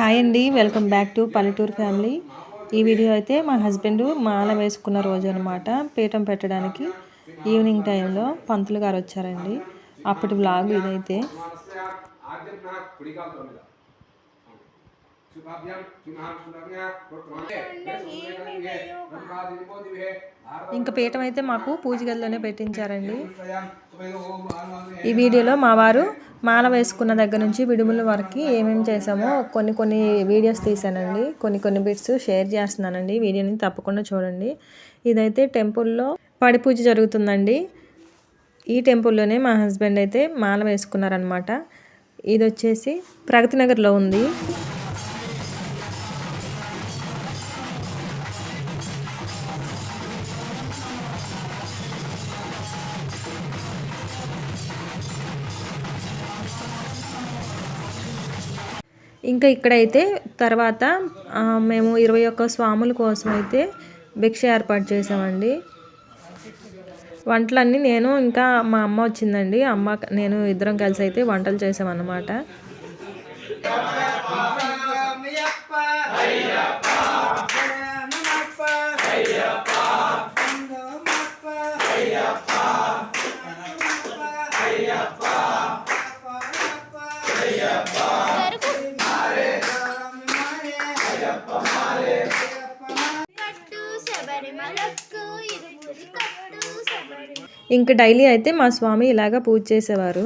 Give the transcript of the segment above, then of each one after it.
Hi అండి welcome back to పల్లెటూరు family. ఈ వీడియో అయితే మా హస్బెండ్ మాల వేసుకున్న రోజు అనమాట పీఠం పెట్టడానికి ఈవినింగ్ టైంలో పంతులు గారు వచ్చారండి. అప్పటి బ్లాగ్ ఇదైతే. ఇంకా పీఠం అయితే మాకు పూజ గదిలోనే పెట్టించారండి. ఈ వీడియోలో మా వారు మాల వేసుకున్న దగ్గర నుంచి విడుముల వరకు ఏమేమి చేసామో కొన్ని కొన్ని వీడియోస్ తీసానండి కొన్ని కొన్ని బిట్స్ షేర్ చేస్తున్నానండి. వీడియోని తప్పకుండా చూడండి. ఇదైతే టెంపుల్లో పడి పూజ జరుగుతుందండి. ఈ టెంపుల్లోనే మా హస్బెండ్ అయితే మాల వేసుకున్నారనమాట ఇది వచ్చేసి ప్రగతి నగర్లో ఉంది. ఇంకా ఇక్కడైతే తర్వాత మేము ఇరవై ఒక్క స్వాముల కోసం అయితే భిక్ష ఏర్పాటు చేసామండి వంటలన్నీ నేను ఇంకా మా అమ్మ వచ్చిందండి. అమ్మ నేను ఇద్దరం కలిసి అయితే వంటలు చేసామన్నమాట అయ్యప్ప. ఇంక డైలీ అయితే మా స్వామి ఇలాగ పూజ చేసేవారు.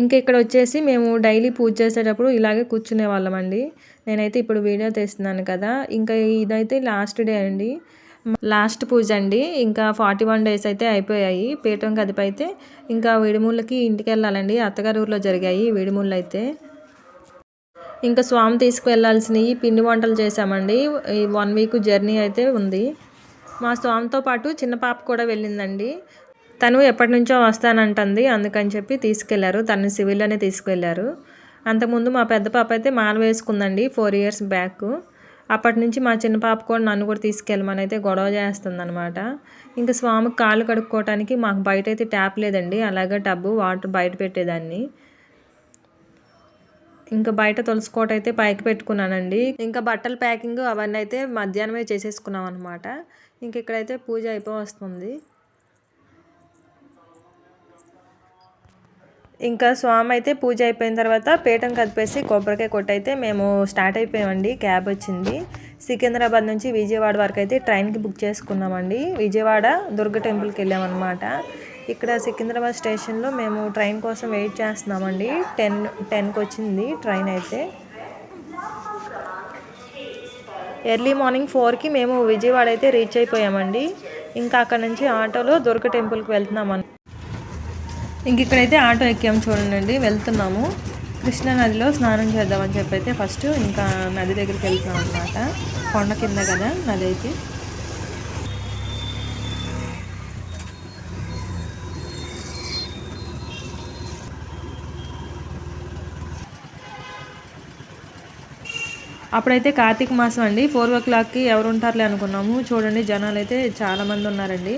ఇంకా ఇక్కడ వచ్చేసి మేము డైలీ పూజ చేసేటప్పుడు ఇలాగే కూర్చునే వాళ్ళం అండి. నేనైతే ఇప్పుడు వీడియో తీస్తున్నాను కదా. ఇంకా ఇదైతే లాస్ట్ డే అండి. లాస్ట్ పూజ అండి. ఇంకా ఫార్టీ వన్ డేస్ అయితే అయిపోయాయి. పీఠం కదిపైతే ఇంకా విడిముళ్ళకి ఇంటికి వెళ్ళాలండి. అత్తగారి ఊర్లో జరిగాయి విడిముళ్ళు అయితే ఇంకా స్వామి తీసుకువెళ్ళాల్సినవి పిండి వంటలు చేసామండి ఈ వన్ వీక్ జర్నీ అయితే ఉంది. మా స్వామితో పాటు చిన్న పాప కూడా వెళ్ళిందండి. తను ఎప్పటి నుంచో వస్తానంటుంది. అందుకని చెప్పి తీసుకెళ్ళారు. తను సివిల్లోనే తీసుకెళ్ళారు. అంతకుముందు మా పెద్ద పాప అయితే మాల వేసుకుందండి ఫోర్ ఇయర్స్ బ్యాక్. అప్పటి నుంచి మా చిన్న పాప కూడా నన్ను కూడా తీసుకెళ్ళమని అయితే గొడవ చేస్తుందనమాట ఇంకా స్వామికి కాళ్ళు కడుక్కోవటానికి మాకు బయట అయితే ట్యాప్ లేదండి. అలాగే టబ్బు వాటర్ బయట పెట్టేదాన్ని. ఇంకా బయట తులసికోట అయితే పైకి పెట్టుకున్నానండి. ఇంకా బట్టల ప్యాకింగ్ అవన్నీ అయితే మధ్యాహ్నమే చేసేసుకున్నాం అనమాట ఇంక ఇక్కడైతే పూజ అయిపో వస్తుంది ఇంకా స్వామి అయితే పూజ అయిపోయిన తర్వాత పీఠం కదిపేసి కొబ్బరికాయ కొట్టయితే మేము స్టార్ట్ అయిపోయామండి. క్యాబ్ వచ్చింది. సికింద్రాబాద్ నుంచి విజయవాడ వరకు అయితే ట్రైన్కి బుక్ చేసుకున్నామండి. విజయవాడ దుర్గ టెంపుల్కి వెళ్ళామన్నమాట. ఇక్కడ సికింద్రాబాద్ స్టేషన్లో మేము ట్రైన్ కోసం వెయిట్ చేస్తున్నామండి. టెన్ టెన్కి వచ్చింది ట్రైన్ అయితే. ఎర్లీ మార్నింగ్ ఫోర్కి మేము విజయవాడ అయితే రీచ్ అయిపోయామండి. ఇంకా అక్కడ నుంచి ఆటోలో దుర్గ టెంపుల్కి వెళ్తున్నామని. ఇంక ఇక్కడైతే ఆటో ఎక్కాము చూడండి వెళ్తున్నాము. కృష్ణా నదిలో స్నానం చేద్దామని చెప్పి అయితే ఫస్ట్ ఇంకా నది దగ్గరికి వెళ్తున్నాం అనమాట కొండ కింద కదా నది అయితే అప్పుడైతే కార్తీక మాసం అండి. ఫోర్ ఓ క్లాక్కి ఎవరు ఉంటారులే అనుకున్నాము. చూడండి జనాలు అయితే చాలా మంది ఉన్నారండి.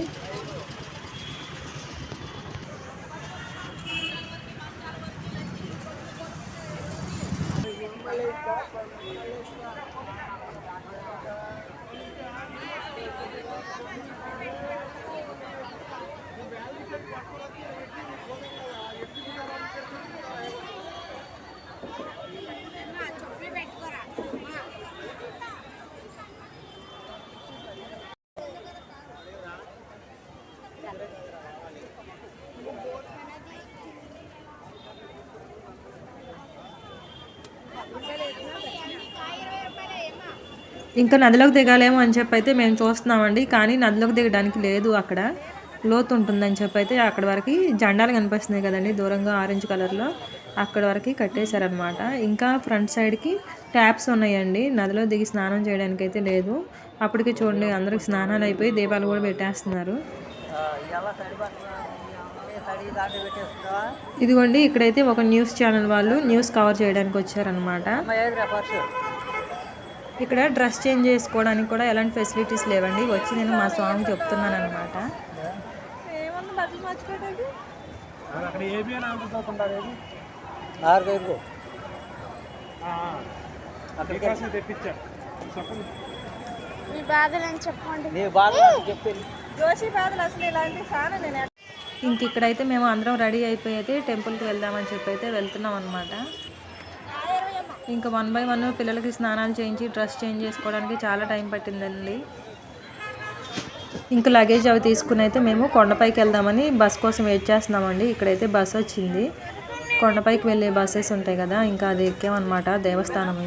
ఇంకా నదిలోకి దిగాలేమో అని చెప్పి అయితే మేము చూస్తున్నామండి. కానీ నదిలోకి దిగడానికి లేదు అక్కడ. లోతు ఉంటుందని చెప్పి అయితే అక్కడ వరకు జెండాలు కనిపిస్తున్నాయి కదండి దూరంగా ఆరెంజ్ కలర్లో. అక్కడ వరకు కట్టేశారనమాట ఇంకా ఫ్రంట్ సైడ్కి ట్యాప్స్ ఉన్నాయండి. నదిలో దిగి స్నానం చేయడానికి అయితే లేదు. అప్పటికి చూడండి అందరికి స్నానాలు అయిపోయి దీపాలు కూడా పెట్టేస్తున్నారు. ఇదిగోండి ఇక్కడైతే ఒక న్యూస్ ఛానల్ వాళ్ళు న్యూస్ కవర్ చేయడానికి వచ్చారనమాట ఇక్కడ డ్రెస్ చేంజ్ చేసుకోవడానికి కూడా ఎలాంటి ఫెసిలిటీస్ లేవండి. వచ్చి నేను మా స్వామి చెప్తున్నాను అనమాట ఇంక ఇక్కడైతే మేము అందరం రెడీ అయిపోయి అయితే టెంపుల్కి వెళ్దామని చెప్పి అయితే వెళ్తున్నాం అనమాట ఇంకా వన్ బై వన్ పిల్లలకి స్నానాలు చేయించి డ్రెస్ చేంజ్ చేసుకోవడానికి చాలా టైం పట్టిందండి. ఇంకా లగేజ్ అవి తీసుకుని అయితే మేము కొండపైకి వెళ్దామని బస్ కోసం వెయిట్ చేస్తున్నామండి. ఇక్కడైతే బస్ వచ్చింది. కొండపైకి వెళ్ళే బస్సెస్ ఉంటాయి కదా ఇంకా అది ఎక్కామన్నమాట దేవస్థానం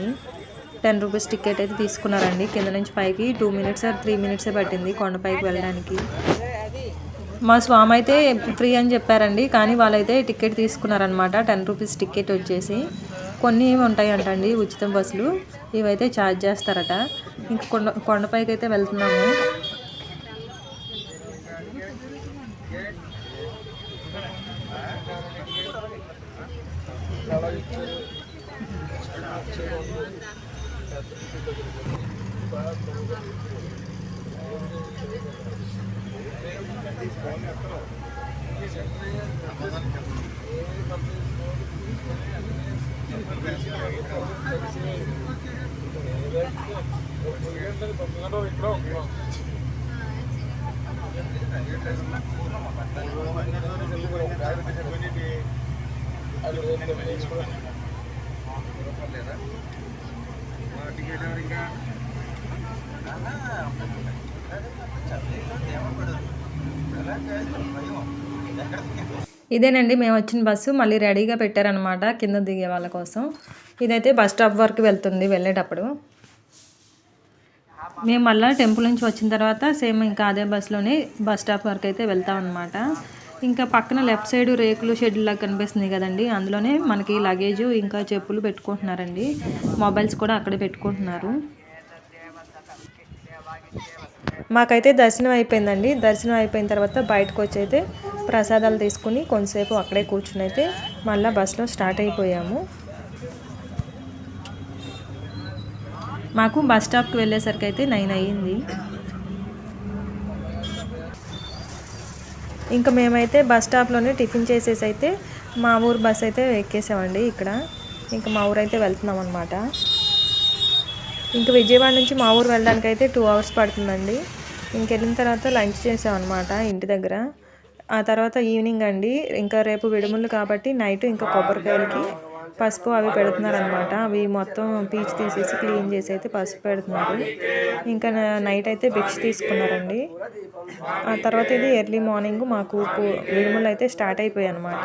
టెన్ రూపీస్ టికెట్ అయితే తీసుకున్నారండి. కింద నుంచి పైకి టూ మినిట్స్ త్రీ మినిట్సే పట్టింది కొండపైకి వెళ్ళడానికి. మా స్వామి అయితే ఫ్రీ అని చెప్పారండి కానీ వాళ్ళైతే టికెట్ తీసుకున్నారనమాట టెన్ రూపీస్ టికెట్ వచ్చేసి. కొన్ని ఉంటాయంట అండి ఉచితం బస్సులు. ఇవైతే ఛార్జ్ చేస్తారట. ఇంక కొండ కొండపైకి అయితే వెళ్తున్నాము. Ada yang ada yang ఇదేనండి మేము వచ్చిన బస్సు మళ్ళీ రెడీగా పెట్టారనమాట కింద దిగే వాళ్ళ కోసం. ఇదైతే బస్ స్టాప్ వరకు వెళ్తుంది వెళ్ళేటప్పుడు. మేము మళ్ళీ టెంపుల్ నుంచి వచ్చిన తర్వాత సేమ్ ఇంకా అదే బస్సులోనే బస్ స్టాప్ వరకు అయితే వెళ్తాం అనమాట ఇంకా పక్కన లెఫ్ట్ సైడ్ రేకులు షెడ్ లాగా కనిపిస్తుంది కదండి అందులోనే మనకి లగేజ్ ఇంకా చెప్పులు పెట్టుకుంటున్నారండి. మొబైల్స్ కూడా అక్కడే పెట్టుకుంటున్నారు. మాకైతే దర్శనం అయిపోయిందండి. దర్శనం అయిపోయిన తర్వాత బయటకు వచ్చి అయితే ప్రసాదాలు తీసుకుని కొంతసేపు అక్కడే కూర్చుని అయితే మళ్ళీ బస్సులో స్టార్ట్ అయిపోయాము. మాకు బస్ స్టాప్కి వెళ్ళేసరికి అయితే నైన్ అయ్యింది. ఇంకా మేమైతే బస్ స్టాప్లోనే టిఫిన్ చేసేసి అయితే మా ఊరు బస్ అయితే ఎక్కేసామండి ఇక్కడ. ఇంకా మా ఊరు అయితే వెళ్తున్నాం అనమాట ఇంకా విజయవాడ నుంచి మా ఊరు వెళ్ళడానికి అయితే టూ అవర్స్ పడుతుందండి. ఇంకెళ్ళిన తర్వాత లంచ్ చేసామన్నమాట ఇంటి దగ్గర. ఆ తర్వాత ఈవినింగ్ అండి. ఇంకా రేపు విడుములు కాబట్టి నైట్ ఇంకా కొబ్బరికాయలకి పసుపు అవి పెడుతున్నారు అనమాట అవి మొత్తం పీచు తీసేసి క్లీన్ చేసి అయితే పసుపు పెడుతున్నారు. ఇంకా నైట్ అయితే భిక్ష తీసుకున్నారండి. ఆ తర్వాత ఇది ఎర్లీ మార్నింగ్ మాకు విడుములు అయితే స్టార్ట్ అయిపోయాయి అనమాట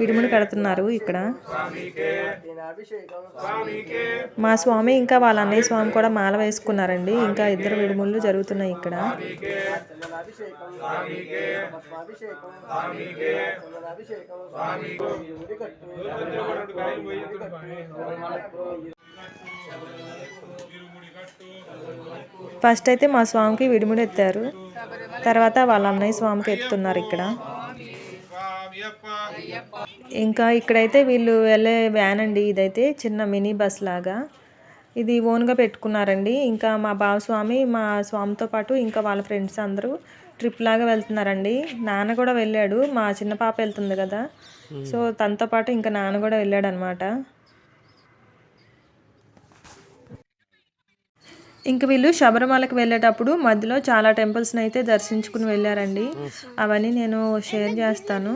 విడుములు కడుతున్నారు ఇక్కడ. మా స్వామి ఇంకా వాళ్ళ అన్నయ్య స్వామి కూడా మాల వేసుకున్నారండి. ఇంకా ఇద్దరు విడుములు జరుగుతున్నాయి ఇక్కడ. ఫస్ట్ అయితే మా స్వామికి విడిముడి ఎత్తారు. తర్వాత వాళ్ళ అన్నయ్య స్వామికి ఎత్తున్నారు ఇక్కడ. ఇంకా ఇక్కడైతే వీళ్ళు వెళ్ళే వ్యాన్ అండి ఇదైతే చిన్న మినీ బస్ లాగా. ఇది ఓన్గా పెట్టుకున్నారండి. ఇంకా మా బావస్వామి మా స్వామితో పాటు ఇంకా వాళ్ళ ఫ్రెండ్స్ అందరూ ట్రిప్ లాగా వెళ్తున్నారండి. నాన్న కూడా వెళ్ళాడు. మా చిన్న పాప వెళ్తుంది కదా. సో తనతో పాటు ఇంకా నాన్న కూడా వెళ్ళాడు అనమాట ఇంక వీళ్ళు శబరిమలకి వెళ్ళేటప్పుడు మధ్యలో చాలా టెంపుల్స్ని అయితే దర్శించుకుని వెళ్ళారండి. అవన్నీ నేను షేర్ చేస్తాను.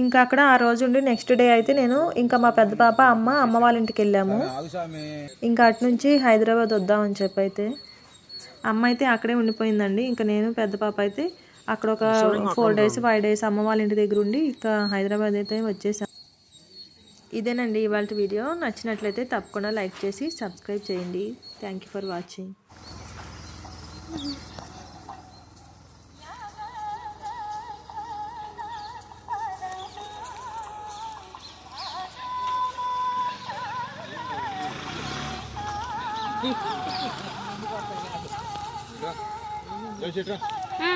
ఇంకా అక్కడ ఆ రోజు ఉండి నెక్స్ట్ డే అయితే నేను ఇంకా మా పెద్ద పాప అమ్మ అమ్మ వాళ్ళ ఇంటికి వెళ్ళాము. ఇంకా అటు నుంచి హైదరాబాద్ వద్దామని చెప్పి అయితే అమ్మ అయితే అక్కడే ఉండిపోయిందండి. ఇంకా నేను పెద్ద పాప అయితే అక్కడ ఒక ఫోర్ డేస్ ఫైవ్ డేస్ అమ్మ వాళ్ళ ఇంటి దగ్గర ఉండి ఇంకా హైదరాబాద్ అయితే వచ్చేసాం. ఇదేనండి ఇవాళ వీడియో. నచ్చినట్లయితే తప్పకుండా లైక్ చేసి సబ్స్క్రైబ్ చేయండి. థ్యాంక్ యూ ఫర్ వాచింగ్ ఆ.